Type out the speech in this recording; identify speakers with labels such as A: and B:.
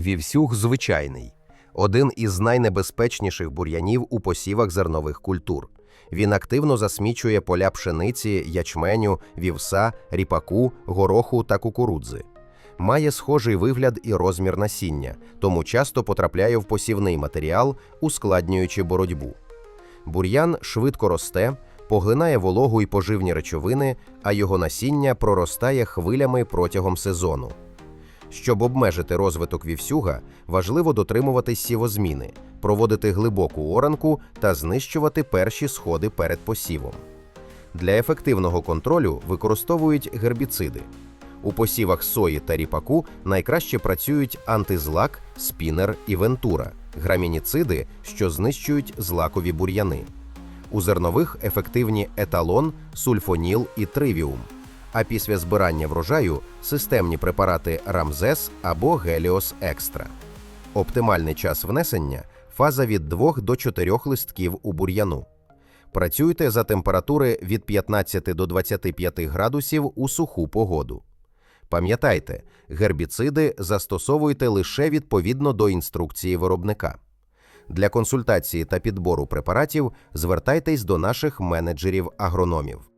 A: Вівсюг звичайний один із найнебезпечніших бур'янів у посівах зернових культур. Він активно засмічує поля пшениці, ячменю, вівса, ріпаку, гороху та кукурудзи. Має схожий вигляд і розмір насіння, тому часто потрапляє в посівний матеріал, ускладнюючи боротьбу. Бур'ян швидко росте, поглинає вологу і поживні речовини, а його насіння проростає хвилями протягом сезону. Щоб обмежити розвиток вівсюга, важливо дотримуватись сівозміни, проводити глибоку оранку та знищувати перші сходи перед посівом. Для ефективного контролю використовують гербіциди. У посівах сої та ріпаку найкраще працюють антизлак, спінер і вентура, грамініциди, що знищують злакові бур'яни. У зернових ефективні еталон, сульфоніл і тривіум. А після збирання врожаю системні препарати Рамзес або Геліос Екстра. Оптимальний час внесення фаза від 2 до 4 листків у бур'яну. Працюйте за температури від 15 до 25 градусів у суху погоду. Пам'ятайте, гербіциди застосовуйте лише відповідно до інструкції виробника. Для консультації та підбору препаратів звертайтесь до наших менеджерів-агрономів.